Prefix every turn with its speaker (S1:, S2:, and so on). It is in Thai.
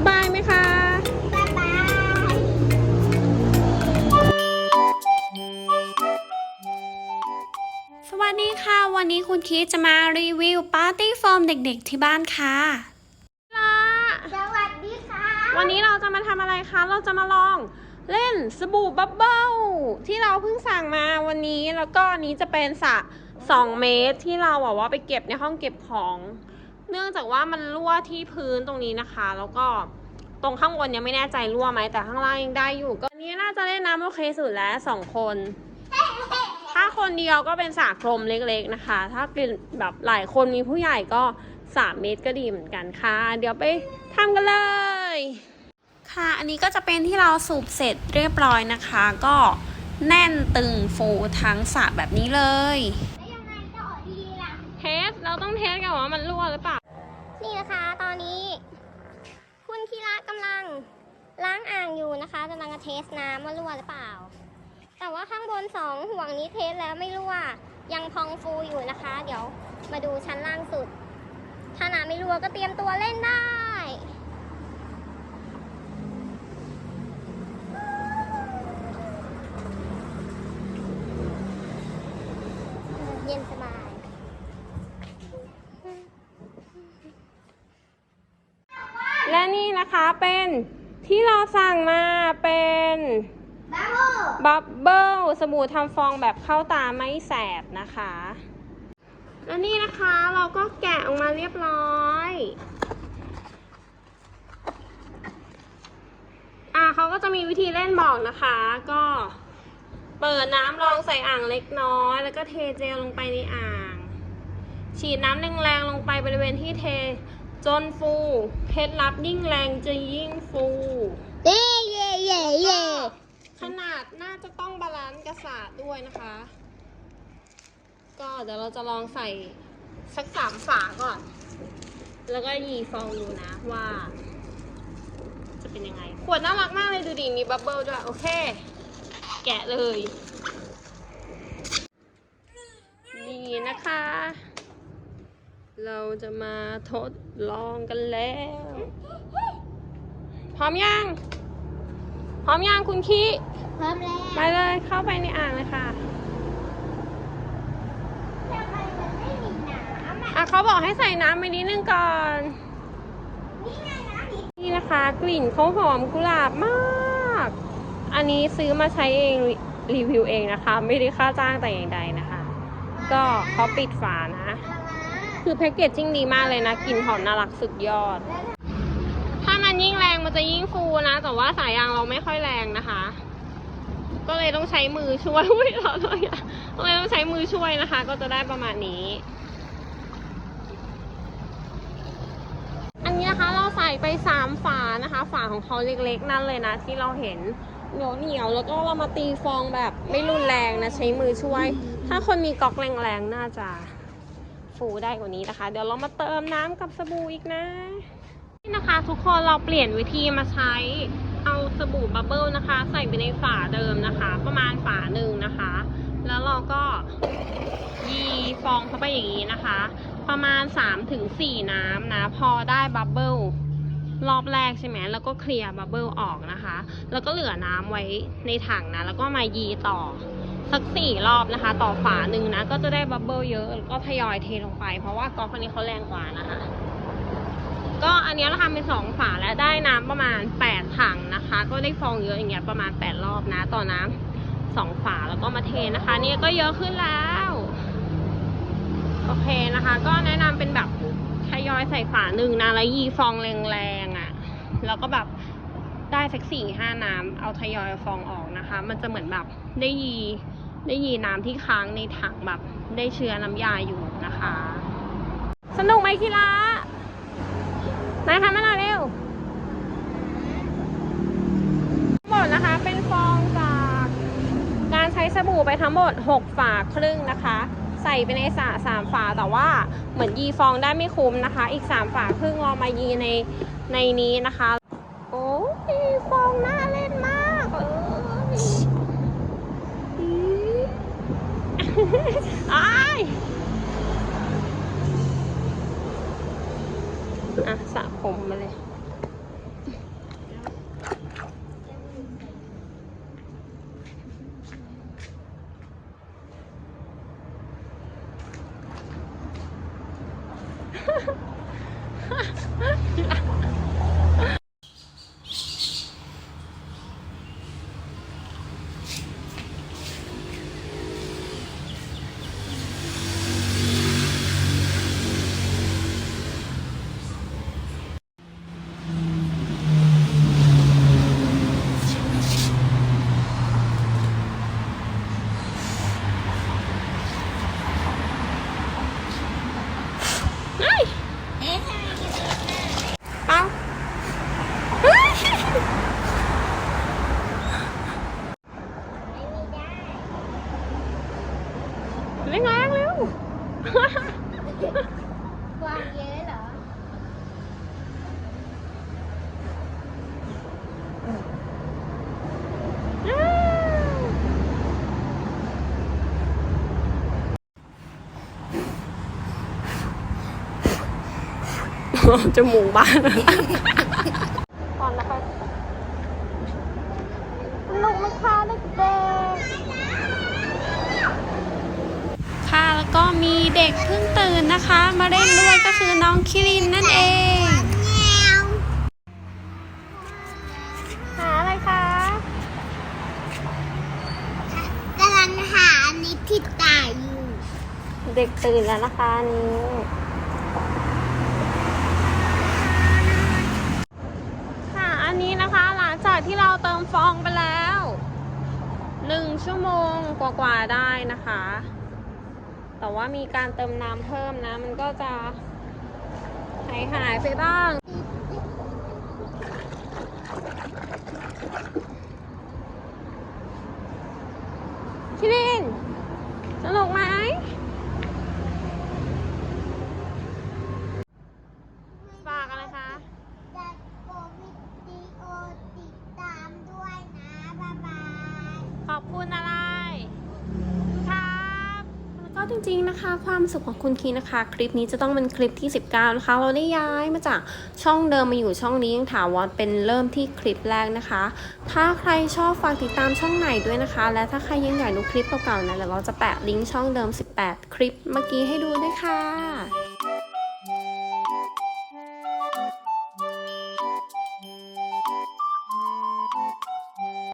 S1: สบายไหมคะ
S2: บ๊ายบาย
S3: สวัสดีค่ะ วันนี้คุณคิดจะมารีวิวปาร์ตี้โฟมเด็กๆที่บ้านค่ะ
S2: สวัสดีค่ะ
S1: วันนี้เราจะมาทำอะไรคะ เราจะมาลองเล่นสบู่บับเบิ้ลที่เราเพิ่งสั่งมาวันนี้แล้วก็อันนี้จะเป็นสระ2เมตรที่เราบอกว่าไปเก็บในห้องเก็บของ เนื่องจากว่ามันรั่วที่พื้นตรงนี้นะคะ แล้วก็ตรงข้างบนยังไม่แน่ใจรั่วไหมแต่ข้างล่างยังได้อยู่ ก็อันนี้น่าจะเล่นน้ำโอเคสุดแล้วสองคน ถ้าคนเดียวก็เป็นสระกลมเล็กๆนะคะ ถ้าเป็นแบบหลายคนมีผู้ใหญ่ก็สามเมตรก็ดีเหมือนกันค่ะ เดี๋ยวไปทำกันเลย
S3: ค่ะ อันนี้ก็จะเป็นที่เราสูบเสร็จเรียบร้อยนะคะ ก็แน่นตึงฟูทั้งสระแบบนี้เลย
S2: แล้วยังไงต่อดีล่ะ
S1: เทส เราต้องเทสกันว่ามันรั่วหรือเปล่า
S2: นี่นะคะตอนนี้ คุณคีระกำลังล้างอ่างอยู่นะคะกำลังจะเทสน้ำว่ารั่วหรือเปล่า แต่ว่าข้างบนสองห่วงนี้เทสแล้วไม่รั่วยังพองฟูอยู่นะคะ เดี๋ยวมาดูชั้นล่างสุด ถ้าน้ำไม่รั่วก็เตรียมตัวเล่นได้ เย็นสบาย
S1: และนี่นะคะเป็นที่เราสั่งมาเป็น
S2: บ้าโบั
S1: บเบิลสบู่ทำฟองแบบเข้าตาไม่แสบนะคะ และนี่นะคะเราก็แกะออกมาเรียบร้อยอะเขาก็จะมีวิธีเล่นบอกนะคะ ก็เปิดน้ำรองใส่อ่างเล็กน้อย แล้วก็เทเจลลงไปในอ่าง ฉีดน้ำแรงๆลงไปบริเวณที่เท จนฟู เคล็ดลับยิ่งแรงจะยิ่งฟู
S2: เย่เย่เย่เย่
S1: ขนาดน่าจะต้องบาลานซ์กระสาดด้วยนะคะ ก็เดี๋ยวเราจะลองใส่สักสามฝาก่อน แล้วก็ยีฟองดูนะว่า จะเป็นยังไง ขวดน่ารักมากเลยดูดิ มีบับเบิลด้วย โอเค แกะเลย นี่นะคะ เราจะมาทดลองกันแล้ว พร้อมยัง พร้อมยังคุณคี
S2: พร้อมแล้ว
S1: ไปเลยเข้าไปในอ่างเลยค่ะ
S2: ทำไมมันไม่มีน้ำอะ
S1: อะเขาบอกให้ใส่น้ำไปนิดนึงก่อน
S2: นี่ไงน้ำอีก
S1: นี่นะคะ กลิ่นเขาหอมกุหลาบมาก อันนี้ซื้อมาใช้เองรีรีวิวเองนะคะ ไม่ได้ค่าจ้างแต่อย่างใดนะคะ ก็เขาปิดฝานะ คือแพ็กเกจจิ้งดีมากเลยนะกลิ่นหอมน่ารักสุดยอด ถ้ามันยิ่งแรงมันจะยิ่งฟูนะ แต่ว่าสายยางเราไม่ค่อยแรงนะคะ ก็เลยต้องใช้มือช่วยอุ้ยเราเลยอะก็เลยต้องใช้มือช่วยนะคะ ก็จะได้ประมาณนี้ อันนี้นะคะเราใส่ไปสามฝานะคะ ฝาของเขาเล็กๆ นั่นเลยนะ ที่เราเห็นเหนียวเหนียวแล้วก็เรามาตีฟองแบบไม่รุนแรงนะ ใช้มือช่วย ถ้าคนมีก๊อกแรงๆ น่าจะ ฟูได้กว่านี้นะคะ เดี๋ยวเรามาเติมน้ำกับสบู่อีกนะนี่นะคะ ทุกคนเราเปลี่ยนวิธีมาใช้เอาสบู่บับเบิลนะคะ ใส่ไปในฝาเดิมนะคะ ประมาณฝาหนึ่งนะคะ แล้วเราก็ยีฟองเข้าไปอย่างนี้นะคะ ประมาณ3ถึง4น้ำนะ พอได้บับเบิลรอบแรกใช่ไหมแล้วก็เคลียร์บับเบิลออกนะคะ แล้วก็เหลือน้ำไว้ในถังนะ แล้วก็มายีต่อ สักสี่รอบนะคะ ต่อฝาหนึ่งนะ ก็จะได้บับเบิลเยอะก็ทยอยเทลงไป เพราะว่ากอล์ฟคนนี้เขาแรงกว่านะคะ ก็อันนี้เราทำเป็นสองฝาและได้น้ำประมาณแปดถังนะคะ ก็ได้ฟองเยอะอย่างเงี้ยประมาณแปดรอบนะ ต่อน้ำสองฝาแล้วก็มาเทนะคะเนี่ยก็เยอะขึ้นแล้วโอเคนะคะ ก็แนะนำเป็นแบบทยอยใส่ฝาหนึ่งนะแล้วยีฟองแรงๆอะ่ะแล้วก็แบบได้สักสี่ห้าน้ำเอาทยอยฟองออกนะคะ มันจะเหมือนแบบได้ยี ได้ยีน้ำที่ค้างในถังแบบได้เชื้อน้ำยาอยู่นะคะ สนุกไหมคีระนายทำให้หน่อยเร็วทั้งหมดนะคะเป็นฟองจากการใช้สบู่ไปทั้งหมด 6 ฝาครึ่งนะคะ ใส่ไปในสาสามฝาแต่ว่าเหมือนยีฟองได้ไม่คุ้มนะคะ อีก 3 ฝาครึ่งเรามายีในในนี้นะคะ โอ้ยฟองน่าเล่นมากเลยอี๋ อายอะสระผมมาเลย เฮ้ย
S2: เอ๊ะทำไมกินเองอะ
S1: เอ้า
S2: ไม่มีได้
S1: เร่งแรงเร็ว
S2: กวางเยอะเหรอ
S1: จมูกบานก่อนนะคะสนุกไหมคะเด็ก
S3: ค่ะ แล้วก็มี เด็กเพิ่งตื่นนะคะ มาเล่นด้วยก็คือน้องคิรินนั่นเอง
S1: ๆหาอะไรคะ
S2: กำลังหาอันนี้ที่ตายอยู่
S1: เด็กตื่นแล้วนะคะอันนี้ค่ะอันนี้นะคะหลังจากที่เราเติมฟองไปแล้วหนึ่งชั่วโมงกว่าๆได้นะคะ แต่ว่ามีการเติมน้ำเพิ่มนะ มันก็จะหายหายๆไปบ้าง คิริน สนุกไหมฝากอะไรคะ
S2: จะกดวิดีโอติดตามด้วยนะบ๊ายบาย
S1: ขอบคุณอะไร ครับ
S3: แล้วก็ จริงๆนะคะ ความสุขของคุณคีนะคะ คลิปนี้จะต้องเป็นคลิปที่ 19 นะคะ เราได้ย้ายมาจากช่องเดิมมาอยู่ช่องนี้ยังถามว่าเป็นเริ่มที่คลิปแรกนะคะ ถ้าใครชอบฝากติดตามช่องไหนด้วยนะคะ และถ้าใครยังอยากดูคลิปเก่าๆนะเดี๋ยวเราจะแปะลิงก์ช่องเดิม 18 คลิปเมื่อกี้ให้ดูด้วยค่ะ